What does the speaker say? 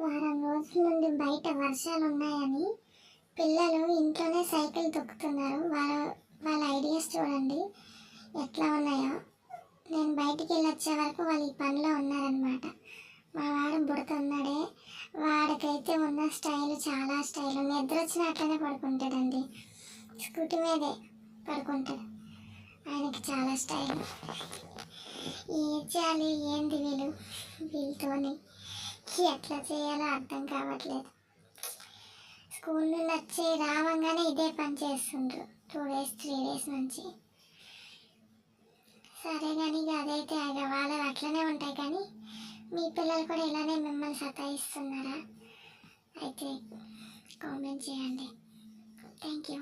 వారం రోజుల నుండి బయట వర్షాలు ఉన్నాయని పిల్లలు ఇంట్లోనే సైకిల్ తొక్కుతున్నారు. వాళ్ళ వాళ్ళ ఐడియాస్ చూడండి. ఎట్లా ఉన్నాయో. నేను బయటికి వెళ్ళి వచ్చే వరకు వాళ్ళు ఈ పనిలో ఉన్నారనమాట మా వాడు బుడుతున్నాడే వాడికైతే ఉన్న స్టైల్ చాలా స్టైల్. నిద్ర వచ్చినట్లనే పడుకుంటాడండి. స్కూటీ మీదే పడుకుంటాడు. ఆయనకి చాలా స్టైల్. ఏం చేయాలి? ఏంది వీళ్ళు? వీళ్ళతోని. ఎట్లా చేయాలో అర్థం కావట్లేదు. స్కూల్ నుండి వచ్చి రావంగానే ఇదే పని చేస్తుండ్రు. టూ డేస్ త్రీ డేస్ నుంచి. సరే కానీ ఇక అదైతే ఇక వాళ్ళవి అట్లనే ఉంటాయి కానీ మీ పిల్లలు కూడా ఇలానే మిమ్మల్ని సతాయిస్తున్నారా? అయితే కామెంట్ చేయండి. Thank you